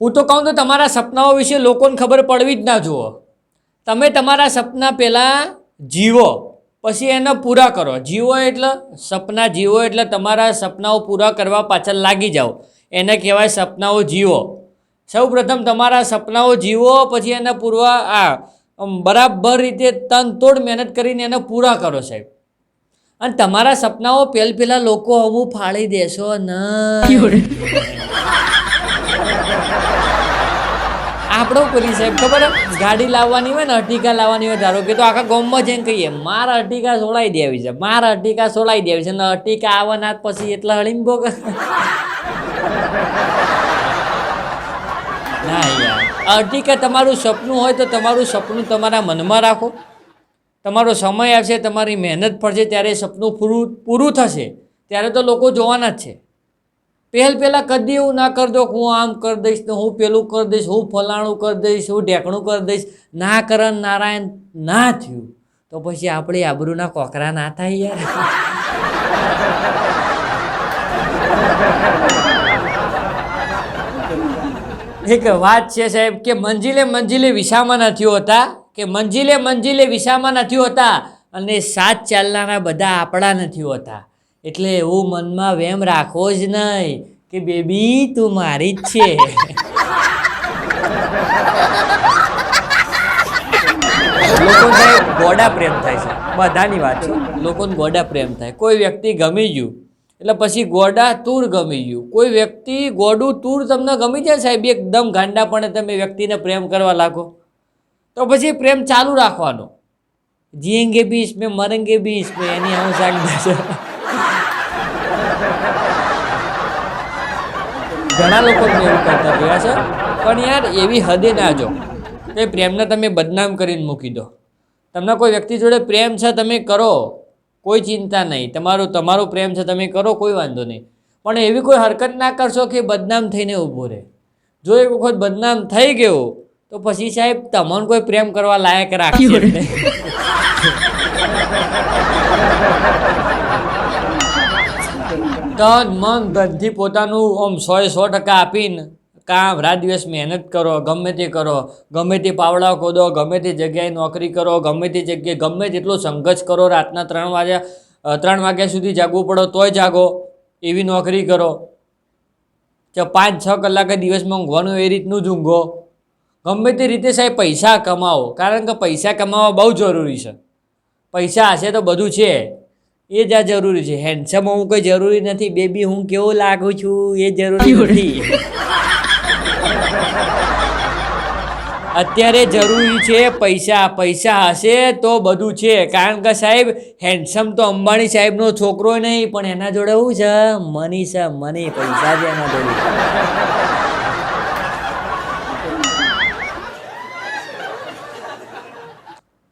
હું તો કહું તો તમારા સપનાઓ વિશે લોકોને ખબર પડવી જ ના જુઓ. તમે તમારા સપના પહેલાં જીવો, પછી એને પૂરા કરો. જીવો એટલે, સપના જીવો એટલે તમારા સપનાઓ પૂરા કરવા પાછળ લાગી જાઓ. એને કહેવાય સપનાઓ જીવો. સૌ પ્રથમ તમારા સપનાઓ જીવો, પછી એને પૂરવા, આ બરાબર રીતે તન તોડ મહેનત કરીને એને પૂરા કરો સાહેબ. અને તમારા સપનાઓ પહેલ પહેલાં લોકો અમુક ફાળી દેશો નહીં આપણો કરી સાહેબ, ખબર ગાડી લાવવાની હોય ને અર્ટિકા લાવવાની હોય, ધારો કે તો આખા ગામમાં જઈને કહીએ, મારા અર્ટિકા સોળાઈ દેવી છે, મારા અર્ટિકા સોળાઈ દેવી છે, ને અર્ટિકા આવવાના પછી એટલા હળીને ભોગ ના યાર. અર્ટિકા તમારું સપનું હોય તો તમારું સપનું તમારા મનમાં રાખો. તમારો સમય આવશે, તમારી મહેનત પડશે, ત્યારે સપનું પૂરું પૂરું થશે. ત્યારે તો લોકો જોવાના જ છે. પહેલ પહેલાં કદી એવું ના કરજો કે હું આમ કરી દઈશ ને હું પેલું કરી દઈશ, હું ફલાણું કરી દઈશ, હું ઢેકણું કરી દઈશ. ના કરણ નારાયણ ના થયું. તો પછી આપણે આબરૂના કોકરા ના થાય યાર. એક વાત છે સાહેબ કે મંજિલે મંજિલે વિસામાં નથી હોતા, કે મંજિલે મંજિલે વિસામાં નથી હોતા અને સાત ચાલનારા બધા આપણા નથી હોતા. એટલે એવું મનમાં વેમ રાખવો જ નહીં કે બેબી, તું મારી જ છે. લોકોને ગોડા પ્રેમ થાય છે. બધાની વાત છે. લોકોને ગોડા પ્રેમ થાય. કોઈ વ્યક્તિ ગમી ગયું, એટલે પછી ગોડા તૂર ગમી ગયું. કોઈ વ્યક્તિ ગોડું તૂર તમને ગમી જાય સાહેબ, એકદમ ગાંડાપણે તમે વ્યક્તિને પ્રેમ કરવા લાગો. તો પછી પ્રેમ ચાલુ રાખવાનો. જીએંગે બી ઇસમે મરંગે બી ઇસમે એની હું સાંગ ઘણા લોકો એવું કરતા રહ્યા છે. પણ યાર એવી હદે ના જો. કે પ્રેમને તમે બદનામ કરીને મૂકી દો. તમને કોઈ વ્યક્તિ જોડે પ્રેમ છે તમે કરો. કોઈ ચિંતા નહીં. તમારું તમારો પ્રેમ છે તમે કરો કોઈ વાંધો નહીં. પણ એવી કોઈ હરકત ના કરશો કે બદનામ થઈને ઊભો રહે. જો એક વખત બદનામ થઈ ગયો તો પછી સાહેબ તમને કોઈ પ્રેમ કરવા લાયક રાખ્યો. તન મન બધી પોતાનું આમ એ સો ટકા આપીને કામ રાત દિવસ મહેનત કરો, ગમે તે કરો, ગમે તે પાવડા ખોદો, ગમે તે જગ્યાએ નોકરી કરો, ગમે તે જગ્યાએ ગમે તેટલો સંઘર્ષ કરો, રાતના ત્રણ વાગ્યા ત્રણ વાગ્યા સુધી જાગવું પડો તોય જાગો, એવી નોકરી કરો. કે પાંચ, છ કલાકે દિવસમાં ઊંઘવાનું એ રીતનું જ ઊંઘો. ગમે તે રીતે સાહેબ પૈસા કમાવો, કારણ કે પૈસા કમાવા બહુ જરૂરી છે. પૈસા હશે તો બધું છે. એ જ આ જરૂરી છે. હેન્ડસમ હું કોઈ જરૂરી નથી. બેબી હું કેવો લાગુ છું એ જરૂરી નથી. અત્યારે જરૂરી છે પૈસા. પૈસા હશે તો બધું છે. કારણ કે સાહેબ હેન્ડસમ તો અંબાણી સાહેબનો છોકરો નહીં પણ એના જોડે શું છે? મની છે મની પૈસા છે એના જોડે.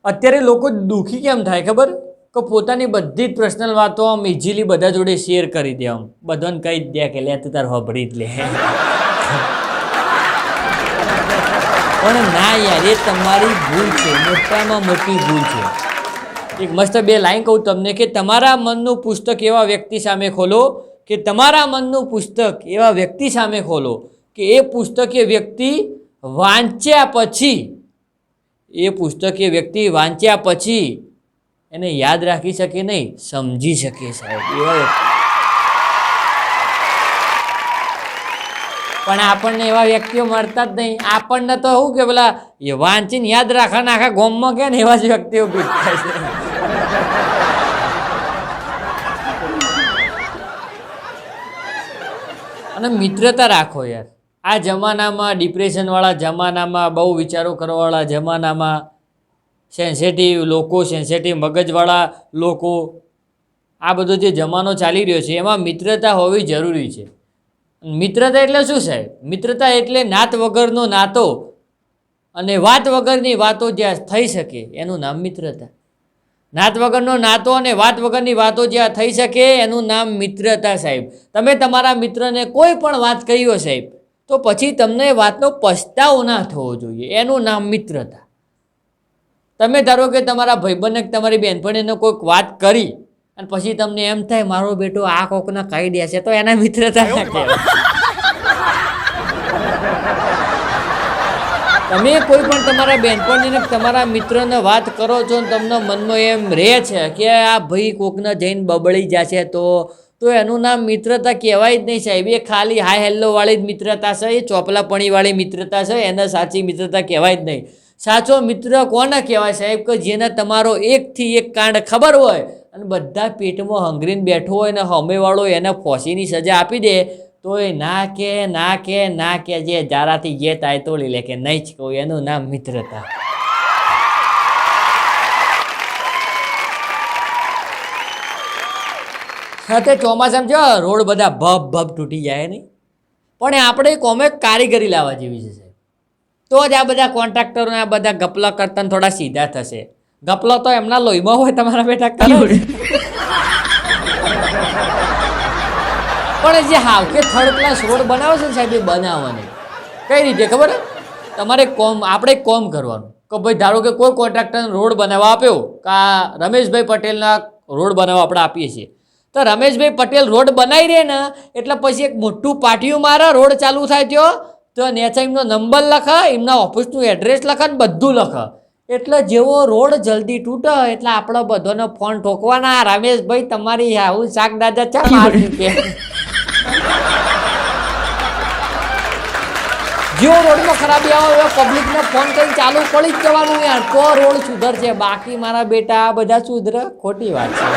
અત્યારે લોકો દુઃખી કેમ થાય ખબર? કે પોતાની બધી જ પર્સનલ વાતો આમ ઇઝીલી બધા જોડે શેર કરી દે આમ. બધાને કહી જ દે કે, લે, તું તાર હોભળી જ લે. પણ ના યાર, એ તમારી ભૂલ છે, મોટામાં મોટી ભૂલ છે. એક મસ્ત બે લાઈન કહું તમને કે, તમારા મનનું પુસ્તક એવા વ્યક્તિ સામે ખોલો કે, તમારા મનનું પુસ્તક એવા વ્યક્તિ સામે ખોલો કે, એ પુસ્તક એ વ્યક્તિ વાંચ્યા પછી, એ પુસ્તક એ વ્યક્તિ વાંચ્યા પછી એને યાદ રાખી શકે નહીં સમજી શકે સાહેબ. એવા પણ આપણને એવા વ્યક્તિઓ મળતા જ નહીં. આપણને તો શું કે પેલા એ વાંચીને યાદ રાખવાના આખા ગોમમાં કે ને એવા જ વ્યક્તિઓ થાય છે. અને મિત્રતા રાખો યાર. આ જમાનામાં ડિપ્રેશનવાળા જમાનામાં બહુ વિચારો કરવાવાળા જમાનામાં સેન્સિટિવ લોકો સેન્સેટિવ મગજવાળા લોકો, આ બધો જે જમાનો ચાલી રહ્યો છે, એમાં મિત્રતા હોવી જરૂરી છે. મિત્રતા એટલે શું સાહેબ? મિત્રતા એટલે નાત વગરનો નાતો અને વાત વગરની વાતો જ્યાં થઈ શકે, એનું નામ મિત્રતા. નાત વગરનો નાતો અને વાત વગરની વાતો જ્યાં થઈ શકે, એનું નામ મિત્રતા સાહેબ. તમે તમારા મિત્રને કોઈ પણ વાત કહી હોય સાહેબ, તો પછી તમને વાતનો પછતાવો ના થવો જોઈએ. એનું નામ મિત્રતા. તમે ધારો કે તમારા ભાઈબંધને કે તમારી બહેનપણીને કોઈક વાત કરી અને પછી તમને એમ થાય મારો બેટો આ કોકના કહી છે. તો એના મિત્રતા ના કહેવાય. તમે કોઈ પણ તમારા બહેનપણીને તમારા મિત્રને વાત કરો છો ને તમને મનમાં એમ રહે છે કે આ ભાઈ કોકને જઈને બબળી જશે તો તો એનું નામ મિત્રતા કહેવાય જ નહીં સાહેબ. એ ખાલી હાય હેલ્લો વાળી જ મિત્રતા છે એ ચોપલાપણીવાળી મિત્રતા છે એને સાચી મિત્રતા કહેવાય જ નહીં. સાચો મિત્ર કોને કહેવાય સાહેબ? કે જેને તમારો એકથી એક કાંડ ખબર હોય અને બધા પેટમાં હંગરીને બેઠો હોય ને હમેવાળો એને ફોસીની સજા આપી દે તો એ ના કે ના કે ના કે, જે જારાથી જે તાય તોડી લે કે નહીં જ કહું. એનું નામ મિત્રતા. સાથે ચોમાસામાં જો રોડ બધા ભબ ભબ તૂટી જાય નહીં? પણ આપણે કોમે કારીગરી લાવવા જેવી છે તો જ આ બધા કોન્ટ્રાક્ટરો આ બધા ગપલા કરતા થોડા સીધા થશે. ગપલો તો એમના લોહીમાં હોય તમારા બેટા કરે પણ જે હાવ કે થર્ડ ક્લાસ રોડ બનાવે છે ને સાહેબ એ બનાવવાની. કઈ રીતે ખબર તમારે કોમ આપણે કોમ કરવાનું. કે ભાઈ ધારો કે કોઈ કોન્ટ્રાક્ટર રોડ બનાવવા આપ્યો કે આ રમેશભાઈ પટેલના રોડ બનાવવા આપણે આપીએ છીએ. તો રમેશભાઈ પટેલ રોડ બનાવી રહે ને એટલે પછી એક મોટું પાટિયું મારા રોડ ચાલુ થાય ત્યો તો નેચા એમનો નંબર લખા એમના ઓફિસનું એડ્રેસ લખે ને બધું લખે. એટલે જેવો રોડ જલ્દી તૂટે એટલે આપણો બધોનો ફોન ઠોકવાના. "આ રમેશભાઈ તમારી આવું શાક દાદા ચા મારી કે? જેવો રોડમાં ખરાબી આવે એવો પબ્લિકને ફોન કરીને ચાલુ પડી જ જવાનું યાર. તો રોડ સુધરશે. બાકી મારા બેટા આ બધા સુધરે. ખોટી વાત છે.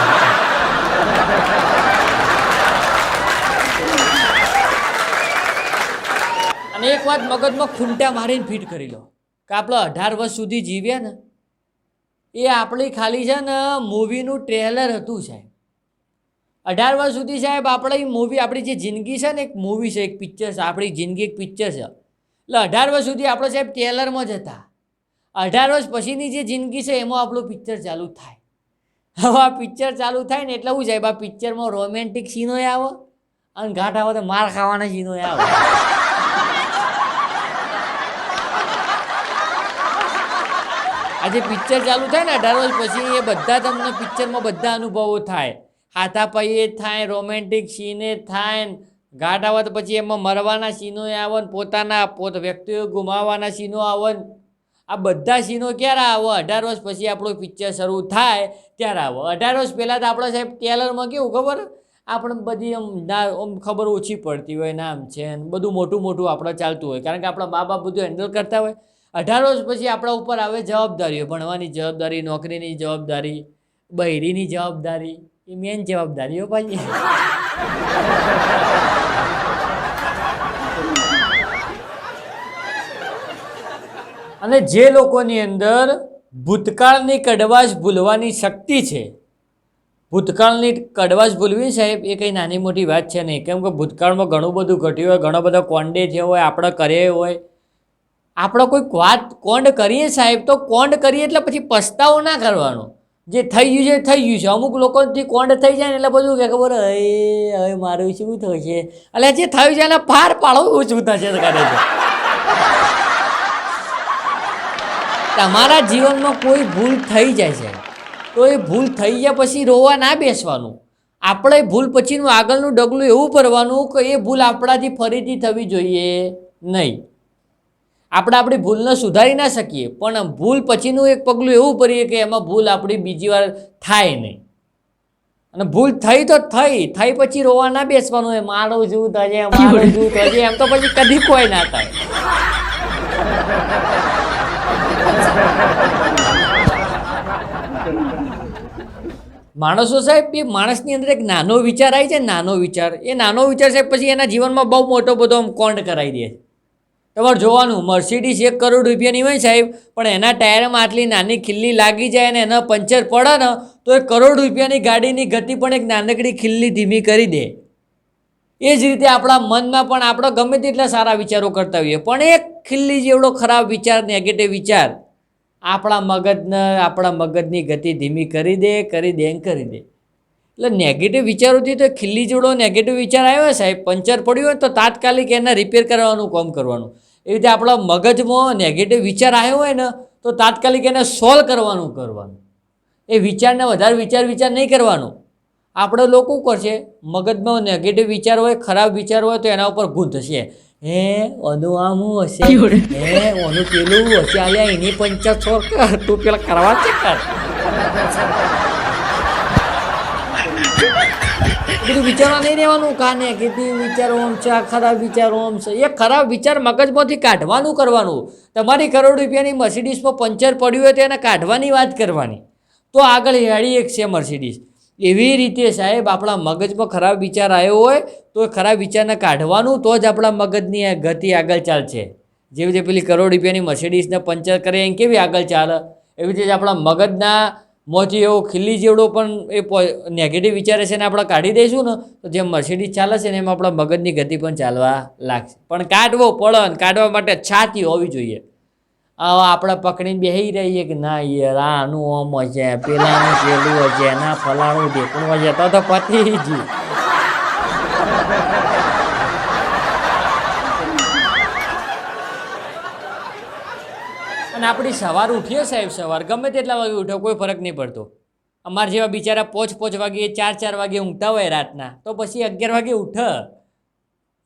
અને એક વાત મગજમાં ખૂંટા મારીને ફિટ કરી લો, કે આપણે અઢાર વર્ષ સુધી જીવ્યા ને, એ આપણી ખાલી છે ને મૂવીનું ટ્રેલર હતું સાહેબ. અઢાર વર્ષ સુધી સાહેબ આપણે મૂવી આપણી જે જિંદગી છે ને એક મૂવી છે, એક પિક્ચર છે, આપણી જિંદગી એક પિક્ચર છે. એટલે અઢાર વર્ષ સુધી આપણે સાહેબ ટ્રેલરમાં જ હતા. અઢાર વર્ષ પછીની જે જિંદગી છે એમાં આપણું પિક્ચર ચાલુ થાય. હવે આ પિક્ચર ચાલુ થાય ને એટલે શું સાહેબ, આ પિક્ચરમાં રોમેન્ટિક સીનોય આવે, અને ઘાટ આવે તો માર ખાવાના સીનોય આવે. આજે પિક્ચર ચાલુ થાય ને અઢાર વર્ષ પછી, એ બધા તમને પિક્ચરમાં બધા અનુભવો થાય. હાથાપાઈએ થાય રોમેન્ટિક સીને થાય ને ઘાટ આવે તો પછી એમાં મરવાના સીનો આવે ને પોતાના, પોત વ્યક્તિઓ ગુમાવવાના સીનો આવે ને. આ બધા સીનો ક્યારે આવે? અઢાર વર્ષ પછી આપણું પિક્ચર શરૂ થાય ત્યારે આવે. અઢાર વર્ષ પહેલાં તો આપણે સાહેબ ટેલરમાં કેવું ખબર? આપણે બધી આમ ના, આમ ખબર ઓછી પડતી હોય નામ છે ને બધું મોટું મોટું આપણે ચાલતું હોય. કારણ કે આપણા મા બાપ બધું હેન્ડલ કરતા હોય. અઢાર વર્ષ પછી આપણા ઉપર આવે જવાબદારીઓ, ભણવાની જવાબદારી, નોકરીની જવાબદારી, બૈરીની જવાબદારી, એ મેન જવાબદારીઓ પાછી અને જે લોકોની અંદર ભૂતકાળની કડવાશ ભૂલવાની શક્તિ છે, ભૂતકાળની કડવાશ ભૂલવી સાહેબ, એ કંઈ નાની મોટી વાત છે નહીં. કેમ કે ભૂતકાળમાં ઘણું બધું ઘટ્યું હોય, ઘણો બધો કોન્ડે થયો હોય, આપણે કરે હોય આપણે કોઈક વાત કોંડ કરીએ સાહેબ, તો કોંડ કરીએ એટલે પછી પસ્તાવો ના કરવાનો. જે થઈ ગયું છે થઈ ગયું છે. અમુક લોકોથી કોંડ થઈ જાય ને એટલે બધું કે ખબર હવે હવે મારું શું થશે? એટલે જે થયું છે એને પાર પાડો ઓછું થશે કરે છે તમારા જીવનમાં કોઈ ભૂલ થઈ જાય છે. તો એ ભૂલ થઈ ગયા પછી રોવા ના બેસવાનું. આપણે ભૂલ પછીનું આગળનું ડગલું એવું ભરવાનું કે એ ભૂલ આપણાથી ફરીથી થવી જોઈએ નહીં. આપણે આપણી ભૂલને સુધારી ના શકીએ, પણ ભૂલ પછીનું એક પગલું એવું ભરીએ કે એમાં ભૂલ આપણી બીજી વાર થાય નહીં. અને ભૂલ થઈ તો થઈ થઈ પછી રોવા ના બેસવાનું એ મારું જૂથ હજે મારું જૂથ હજે એમ તો પછી કદી કોઈ ના થાય. માણસો સાહેબ, એ માણસની અંદર એક નાનો વિચાર આવી છે નાનો વિચાર. એ નાનો વિચાર સાહેબ પછી એના જીવનમાં બહુ મોટો બધો આમ કોન્ડ કરાવી દે છે. તમારે જોવાનું મર્સિડીઝ એક કરોડ રૂપિયાની હોય સાહેબ, પણ એના ટાયરમાં આટલી નાની ખિલ્લી લાગી જાય અને એના પંચર પડે ને, તો એ કરોડ રૂપિયાની ગાડીની ગતિ પણ એક નાનકડી ખિલ્લી ધીમી કરી દે. એ જ રીતે આપણા મનમાં પણ આપણે ગમે તેટલા સારા વિચારો કરતા હોઈએ, પણ એક ખિલ્લી જેવડો ખરાબ વિચાર નેગેટિવ વિચાર આપણા મગજને, આપણા મગજની ગતિ ધીમી કરી દે કરી દે કરી દે. એટલે નેગેટિવ વિચારોથી તો ખિલ્લી જોડો નેગેટિવ વિચાર આવ્યો સાહેબ. પંચર પડ્યું હોય તો તાત્કાલિક એને રિપેર કરવાનું કામ કરવાનું. એ રીતે આપણા મગજમાં નેગેટિવ વિચાર આવ્યો હોય ને, તો તાત્કાલિક એને સોલ્વ કરવાનું કરવાનું. એ વિચારને વધારે વિચાર વિચાર નહીં કરવાનો. આપણે લોકો કરશે મગજમાં નેગેટિવ વિચાર હોય, ખરાબ વિચાર હોય તો એના ઉપર ગૂંથશે હે ઓનું આમ હશે? હે ઓનું પેલું હશે? આલ્યા એની પંચાયત કર. તું પેલા કરવા છે બધું વિચારવા નહીં રહેવાનું. કાને કીધી, વિચારો આમ છે ખરાબ વિચારો આમ છે. એ ખરાબ વિચાર મગજમાંથી કાઢવાનું કરવાનું. તમારી કરોડ રૂપિયાની મર્સિડીઝમાં પંચર પડ્યું હોય તો એને કાઢવાની વાત કરવાની. તો આગળ હેડી એક છે મર્સિડીઝ. એવી રીતે સાહેબ, આપણા મગજમાં ખરાબ વિચાર આવ્યો હોય, તો એ ખરાબ વિચારને કાઢવાનું, તો જ આપણા મગજની ગતિ આગળ ચાલશે. જેવી રીતે પેલી કરોડ રૂપિયાની મર્સિડીઝને પંચર કરે એમ કેવી આગળ ચાલે? એવી રીતે આપણા મગજના મોંથી એવો ખીલ્લી જેવડો પણ એ નેગેટિવ વિચારે છે ને આપણે કાઢી દઈશું ને, તો જેમ મર્સિડીઝ ચાલે છે ને એમ આપણા મગજની ગતિ પણ ચાલવા લાગશે. પણ કાઢવો પડે ને કાઢવા માટે છાતી હોવી જોઈએ. આવા આપણે પકડીને બેસી રહીએ કે ના યાર, આનું ઓમ હશે, પેલાનું પેલું હશે, ના, ફલાણું ઢેકણું હશે, તો તો પતી ગયું અને આપણી સવાર ઉઠીએ સાહેબ, સવાર. ગમે તેટલા વાગે ઉઠો, કોઈ ફરક નહીં પડતો. અમારા જેવા બિચારા પોચ પોચ વાગે, ચાર ચાર વાગે ઊંઘતા હોય રાતના, તો પછી અગિયાર વાગે ઉઠ.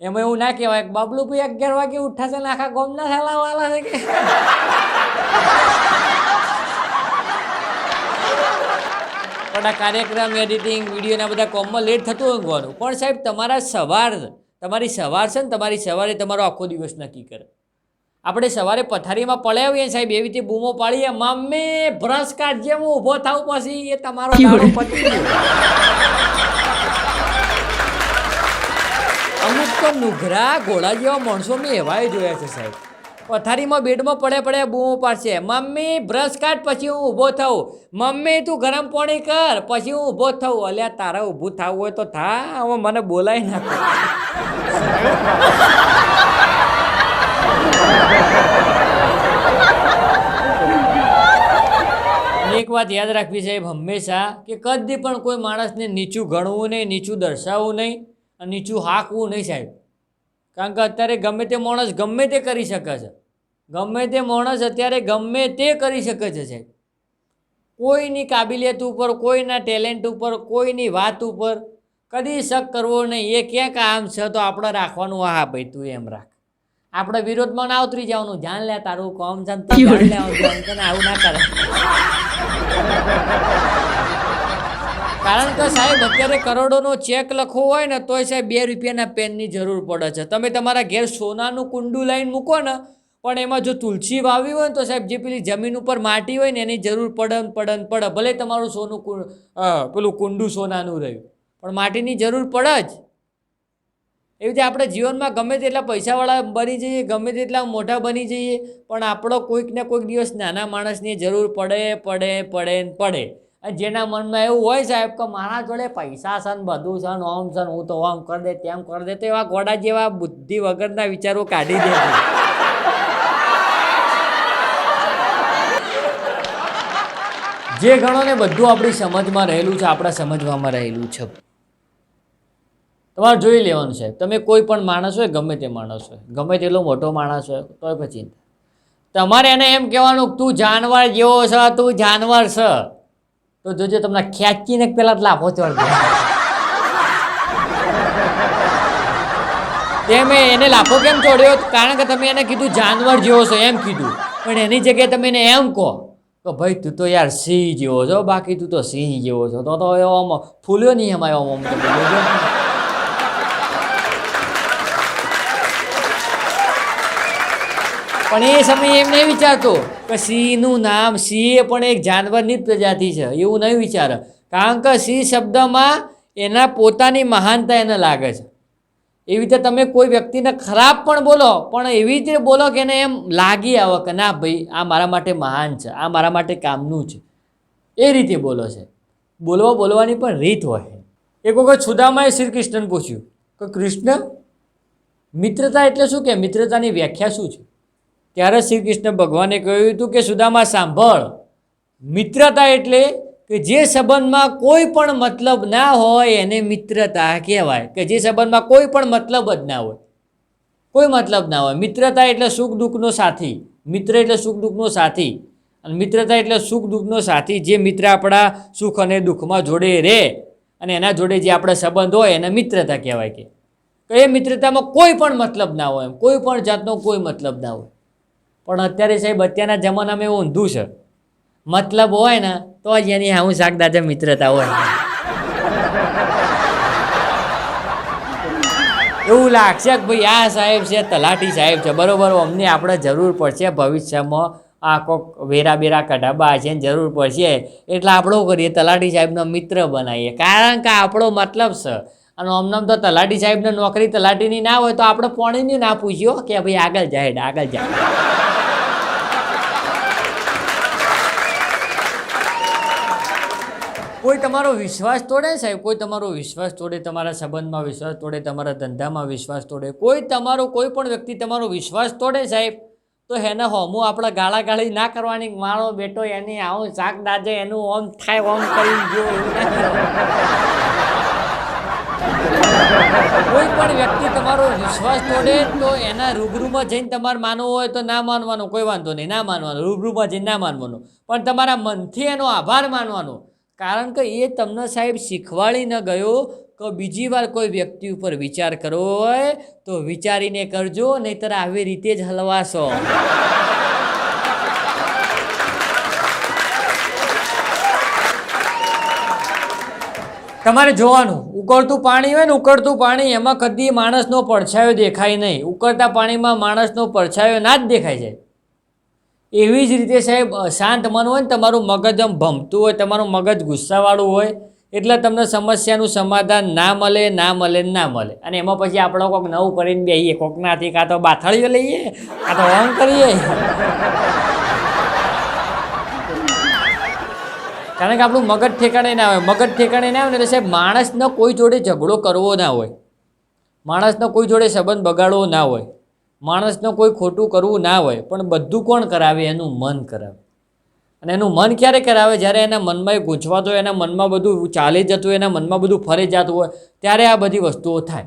એમાં એવું ના કહેવાય બાબલું ભાઈ અગિયાર વાગે ઉઠાશે ને આખા ગોમના સાલા વાલા છે કે? પણ આ કાર્યક્રમ એડિટિંગ વિડીયોના બધા કોમમાં લેટ થતું ઊંઘવાનું. પણ સાહેબ, તમારા સવાર, તમારી સવાર છે ને, તમારી સવારે તમારો આખો દિવસ નક્કી કરે. આપણે સવારે પથારીમાં પડ્યા હોઈએ સાહેબ એવી રીતે બૂમો પાડીએ મમ્મી બ્રશ કાઢજે હું ઊભો થાઉં પછી એ તમારો અમુક તો નુઘરા ઘોડા જેવા માણસો મેં એવાય જોયા છે સાહેબ. પથારીમાં બેડમાં પડે પડે બૂમો પાડશે. મમ્મી બ્રશ કાઢ પછી હું ઊભો થઉં. મમ્મી તું ગરમ પાણી કર પછી હું ઊભો થઉં. અલ્યા તારા ઊભું થવું હોય તો થા હવે મને બોલાય નાખો એક વાત યાદ રાખવી સાહેબ, હંમેશા કે કદી પણ કોઈ માણસને નીચું ગણવું નહીં, નીચું દર્શાવવું નહીં અને નીચું હાંકવું નહીં સાહેબ. કારણ કે અત્યારે ગમે તે માણસ ગમે તે કરી શકે છે. ગમે તે માણસ અત્યારે ગમે તે કરી શકે છે સાહેબ. કોઈની કાબિલિયત ઉપર, કોઈના ટેલેન્ટ ઉપર, કોઈની વાત ઉપર કદી શક કરવો નહીં. એ ક્યાંક આમ છે તો આપણે રાખવાનું હા ભાઈ તું એમ રાખ. આપણે વિરોધમાં ના ઉતરી જવાનું. જાણ લે તારું કોમ તું લે આવું ના કરે. કારણ કે સાહેબ અત્યારે કરોડોનો ચેક લખવો હોય ને તોય સાહેબ બે રૂપિયાના પેનની જરૂર પડે છે. તમે તમારા ઘેર સોનાનું કુંડું લઈને મૂકો ને પણ એમાં જો તુલસી વાવી હોય ને તો સાહેબ જે પેલી જમીન ઉપર માટી હોય ને એની જરૂર પડે પડન પડે પડે. ભલે તમારું સોનું પેલું કુંડું સોનાનું રહ્યું પણ માટીની જરૂર પડે જ. એવી રીતે આપણે જીવનમાં ગમે તેટલા પૈસાવાળા બની જઈએ, ગમે તેટલા મોટા બની જઈએ, પણ આપણો કોઈક ને કોઈક દિવસ નાના માણસની જરૂર પડે પડે પડે ને પડે. જેના મનમાં એવું હોય સાહેબ કે મારા જોડે પૈસા છે ને બધું છે ને ઓમ છે ને હું તો ઓમ કરી દે, તેમ કરી દે, તો એવા ઘોડા જેવા બુદ્ધિ વગરના વિચારો કાઢી દે. જે ગણો ને બધું આપણી સમજમાં રહેલું છે, આપણા સમજવામાં રહેલું છે. તમારે જોઈ લેવાનું છે. તમે કોઈ પણ માણસ હોય, ગમે તે માણસ હોય. ગમે તેટલો મોટો માણસ હોય, તોય પછી તમારે એને એમ કહેવાનું તું જાનવર જેવો છે, તું જાનવર છે. તો જોજો તમને ખેંચીને પેલા લાભો તે મેં એને લાફો કેમ ચોડ્યો કારણ કે તમે એને કીધું જાનવર જેવો છે, એમ કીધું. પણ એની જગ્યાએ તમે એને એમ કહો કે ભાઈ, તું તો યાર સિંહ જેવો છો બાકી તું તો સિંહ જેવો છો. તો તો એવો આમ ફૂલ્યો નહીં એમાં એવો આમ તો બોલ્યો. પણ એ સમયે એમ નહીં વિચારતો કે સિંહનું નામ સિંહ પણ એક જાનવરની પ્રજાતિ છે. એવું નહીં વિચારે. કારણ કે સિંહ શબ્દમાં એના પોતાની મહાનતા એને લાગે છે. એવી રીતે તમે કોઈ વ્યક્તિને ખરાબ પણ બોલો, પણ એવી રીતે બોલો કે એને એમ લાગી આવે કે ના ભાઈ, આ મારા માટે મહાન છે, આ મારા માટે કામનું છે. એ રીતે બોલો છે. બોલવા બોલવાની પણ રીત હોય. એક વખત સુદામાએ શ્રી કૃષ્ણને પૂછ્યું કે કૃષ્ણ, મિત્રતા એટલે શું? કે મિત્રતાની વ્યાખ્યા શું છે? ત્યારે શ્રી કૃષ્ણ ભગવાને કહ્યું હતું કે, સુદામા, સાંભળ. મિત્રતા એટલે કે જે સંબંધમાં કોઈ પણ મતલબ ના હોય એને મિત્રતા કહેવાય. કે જે સંબંધમાં કોઈ પણ મતલબ જ ના હોય. કોઈ મતલબ ના હોય. મિત્રતા એટલે સુખ દુઃખનો સાથી. મિત્ર એટલે સુખ દુઃખનો સાથી. અને મિત્રતા એટલે સુખ દુઃખનો સાથી જે મિત્ર આપણા સુખ અને દુઃખમાં જોડે રહે અને એના જોડે જે આપણા સંબંધ હોય એને મિત્રતા કહેવાય કે. એ મિત્રતામાં કોઈ પણ મતલબ ના હોય એમ. કોઈ પણ જાતનો કોઈ મતલબ ના હોય. પણ અત્યારે સાહેબ, અત્યારના જમાનામાં એવું ઊંધું છે. મતલબ હોય ને, તો જ એની હું શાકદાજા મિત્રતા હોય. એવું લાગશે કે ભાઈ, આ સાહેબ છે, તલાટી સાહેબ છે. બરોબર, અમને આપણે જરૂર પડશે ભવિષ્યમાં આ કોક વેરા બેરા કઢાબા છે ને જરૂર પડશે. એટલે આપણો કરીએ, તલાટી સાહેબનો મિત્ર બનાવીએ. કારણ કે આપણો મતલબ છે, અને અમને તો તલાટી સાહેબને નોકરી તલાટીની ના હોય, તો આપણે પોણીની ના પૂછ્યો કે ભાઈ આગળ જાય આગળ જાય. કોઈ તમારો વિશ્વાસ તોડે સાહેબ કોઈ તમારો વિશ્વાસ તોડે, તમારા સંબંધમાં વિશ્વાસ તોડે, તમારા ધંધામાં વિશ્વાસ તોડે? કોઈ તમારો, કોઈ પણ વ્યક્તિ તમારો વિશ્વાસ તોડે, સાહેબ? તો એને હોમું આપણે ગાળા ગાળી ના કરવાની મારો બેટો એની આવું શાક દાજે, એનું ઓમ થાય, ઓમ કરી કરવાનું. કોઈ પણ વ્યક્તિ તમારો વિશ્વાસ તોડે, તો એના રૂબરૂમાં જઈને તમારે માનવું હોય તો ના માનવાનું, કોઈ વાંધો નહીં, ના માનવાનું, રૂબરૂમાં જઈને ના માનવાનું. પણ તમારા મનથી એનો આભાર માનવાનો. કારણ કે એ તમને સાહેબ શીખવાડી ન ગયો કે બીજી વાર કોઈ વ્યક્તિ ઉપર વિચાર કરવો હોય તો વિચારીને કરજો, નહીતર આવી રીતે જ હલવાશો. તમારે જોવાનું, ઉકળતું પાણી હોય ને ઉકળતું પાણી, એમાં કદી માણસનો પડછાયો દેખાય નહીં. ઉકળતા પાણીમાં માણસનો પડછાયો ના જ દેખાય છે. એવી જ રીતે સાહેબ શાંત મન હોય ને તમારું મગજ આમ ભમતું હોય, તમારું મગજ ગુસ્સાવાળું હોય, એટલે તમને સમસ્યાનું સમાધાન ના મળે ના મળે, ને મળે. અને એમાં પછી આપણે કોઈક નવું કરીને બેહીએ. કોકનાથી કાં તો બાથળીઓ લઈએ, કાં તો ઓન કરીએ. કારણ કે આપણું મગજ ઠેકાણે ના હોય. મગજ ઠેકાણે ના આવે ને એટલે સાહેબ, માણસનો કોઈ જોડે ઝઘડો કરવો ના હોય. માણસનો કોઈ જોડે સંબંધ બગાડવો ના હોય. માણસનો કોઈ ખોટું કરવું ના હોય, પણ બધું કોણ કરાવે? એનું મન કરાવે. અને એનું મન ક્યારે કરાવે? જ્યારે એના મનમાં એ ગૂંચવાતો હોય, એના મનમાં બધું ચાલી જતું હોય, એના મનમાં બધું ફરી જતું હોય, ત્યારે આ બધી વસ્તુઓ થાય.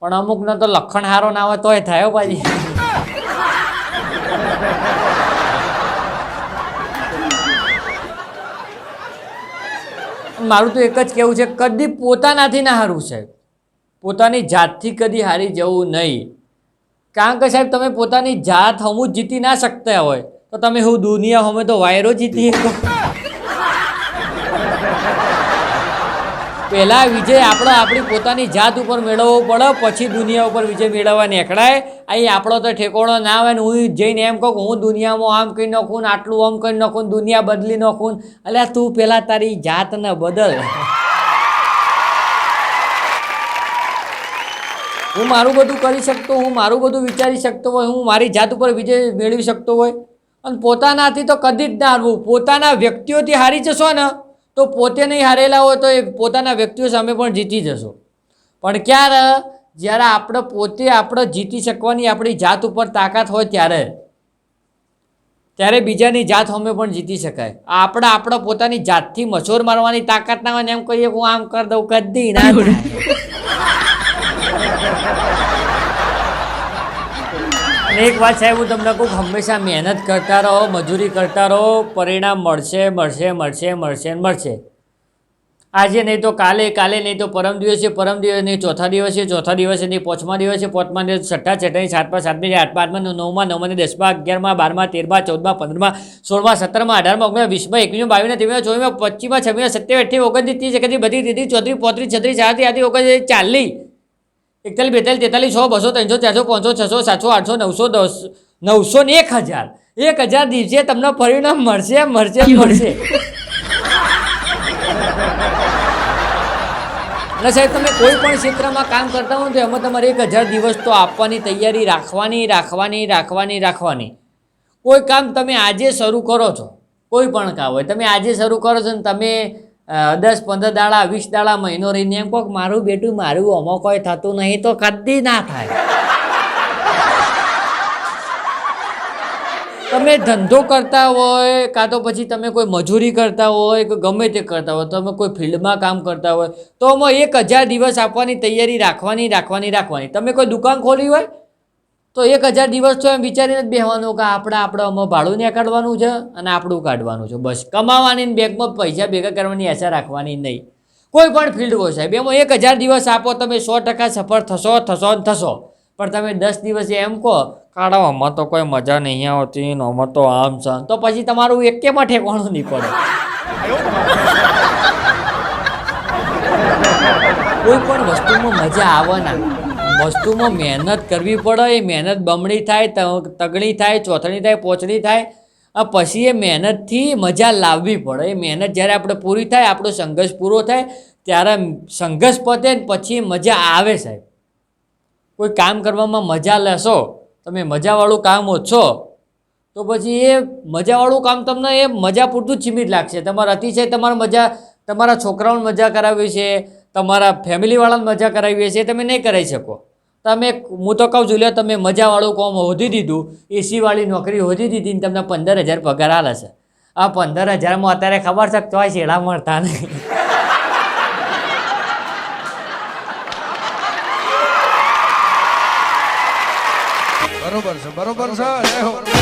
પણ અમુકનો તો લખણ હારો ના હોય તોય થાય પાછી મારું તો એક જ કહેવું છે, કદી પોતાનાથી ના હારવું સાહેબ. પોતાની જાતથી કદી હારી જવું નહીં. કારણ કે સાહેબ, તમે પોતાની જાત હમું જીતી ના શકતા હોય. તો તમે હું દુનિયા હમે તો વાયરો જીતી પહેલા વિજય આપણે આપણી પોતાની જાત ઉપર મેળવવો પડે, પછી દુનિયા ઉપર વિજય મેળવવા નીકળાય. અહીં આપણો તો ઠેકોણો ના આવે ને હું જઈને એમ કહું હું દુનિયામાં આમ કરી નાખું આટલું આમ કરી નાખું દુનિયા બદલી નાખું એટલે તું પહેલાં તારી જાતને બદલ. હું મારું બધું કરી શકતો, હું મારું બધું વિચારી શકતો હોય, હું મારી જાત ઉપર વિજય મેળવી શકતો હોય. અને પોતાનાથી તો કદી જ ના હારવું. પોતાના વ્યક્તિઓથી હારી જશો ને, તો પોતે નહીં હારેલા હોય તો એ પોતાના વ્યક્તિઓ સામે પણ જીતી જશો. પણ ક્યારે, જ્યારે આપણે પોતે આપણે જીતી શકવાની આપણી જાત ઉપર તાકાત હોય ત્યારે ત્યારે બીજાની જાત અમે પણ જીતી શકાય. આપણે આપણા પોતાની જાતથી મસોર મારવાની તાકાત ના હોય ને એમ કહીએ હું આમ કરી દઉં, કદી ના થાય અને એક વાત સાહેબ, હું તમને કહું હંમેશા મહેનત કરતા રહો, મજૂરી કરતા રહો, પરિણામ મળશે મળશે મળશે મળશે મળશે. આજે નહીં તો કાલે કાલે નહીં તો પરમ દિવસે પરમ દિવસે નહીં, ચોથા દિવસે ચોથા દિવસે નહીં, પાંચમા દિવસે પાંચમા દિવસે છઠ્ઠા છઠ્ઠાની સાતમા, સાતમી આઠમા આઠમા નવમાં નવમાં દસમાં, અગિયારમાં, બારમાં, તેરમાં, ચૌદમાં, પંદરમાં, સોળમાં, સત્તરમાં, અઢારમાં ઓગણીસ વીસમાં, એકવીસમાં, બાવીસમાં, ત્રેવીસમાં, ચોવીસમાં, પચીસમાં, છવ્વીસમાં સત્યાવીસ અઠ્યાવીસ ઓગણત્રીસ ત્રીસ એકત્રીસ બધી ત્રીસ ચોત્રીસ પોત્રીસ છત્રીસ સાડત્રીસ આથી ઓગણત્રીસ, ચાલીસ. એકતાલીસ બેતાલીસ તેતાલીસ સો બસો ત્રણસો ચારસો પાંચસો છસો સાતસો આઠસો નવસો દસ નવસો ને એક હજાર. એક હજાર દિવસે તમને પરિણામ મળશે મળશે મળશે. અને સાહેબ તમે કોઈ પણ ક્ષેત્રમાં કામ કરતા હો તો એમાં તમારે એક હજાર દિવસ તો આપવાની તૈયારી રાખવાની રાખવાની રાખવાની રાખવાની. કોઈ કામ તમે આજે શરૂ કરો છો કોઈ પણ કામ હોય તમે આજે શરૂ કરો છો ને તમે દસ પંદર દાડા, વીસ દાડા મહિનો રહીને એમ કહો મારું બેટું, મારું આમાં કોઈ થતું નહીં, તો કદી ના થાય. તમે ધંધો કરતા હોય, કાં તો પછી તમે કોઈ મજૂરી કરતા હોય, કે ગમે તે કરતા હોય, તમે કોઈ ફિલ્ડમાં કામ કરતા હોય, તો એમાં એક હજાર દિવસ આપવાની તૈયારી રાખવાની રાખવાની રાખવાની. તમે કોઈ દુકાન ખોલી હોય? તો એક હજાર દિવસ તો એમ વિચારીને જ બેસવાનું કે આપણે આપણે આમાં ભાડું કાઢવાનું છે અને આપણું કાઢવાનું છે. બસ કમાવાની બેંકમાં પૈસા ભેગા કરવાની આશા રાખવાની નહીં. કોઈ પણ ફિલ્ડ હોય સાહેબ, એમાં એક હજાર દિવસ આપો, તમે સો ટકા સફળ થશો થશો ને થશો. પણ તમે દસ દિવસે એમ કહો કાઢો આમાં તો કોઈ મજા નહીં આવતી આમાં તો આમ છે તો પછી તમારું એકેમાં ઠેકવાનું નહીં પડે. કોઈ પણ વસ્તુમાં મજા આવે ના વસ્તુમાં મહેનત કરવી પડે, એ મહેનત બમણી થાય તગણી થાય, ચોથણી થાય, પોચણી થાય, આ પછી એ મહેનતથી મજા લાવવી પડે. એ મહેનત જ્યારે આપણે પૂરી થાય, આપણો સંઘર્ષ પૂરો થાય, ત્યારે સંઘર્ષ પતે ને પછી મજા આવે સાહેબ. કોઈ કામ કરવામાં મજા લેશો, તમે મજાવાળું કામ ઓછો, તો પછી એ મજાવાળું કામ તમને એ મજા પૂરતું જ સીમિત લાગશે. તમારા અતિશય તમારા મજા, તમારા છોકરાઓને મજા કરાવી છે, તમારા ફેમિલીવાળાને મજા કરાવી છે તમે નહીં કરાવી શકો. તમે હું તો કહું છું, લ્યો, તમે મજાવાળું કોમ હોધી દીધું એસીવાળી નોકરી હોધી દીધી ને તમને પંદર હજાર પગાર આલે છે. આ પંદર હજારમાં અત્યારે ખબર છે તો શેડા મળતા નહીં. બરોબર છે બરોબર છે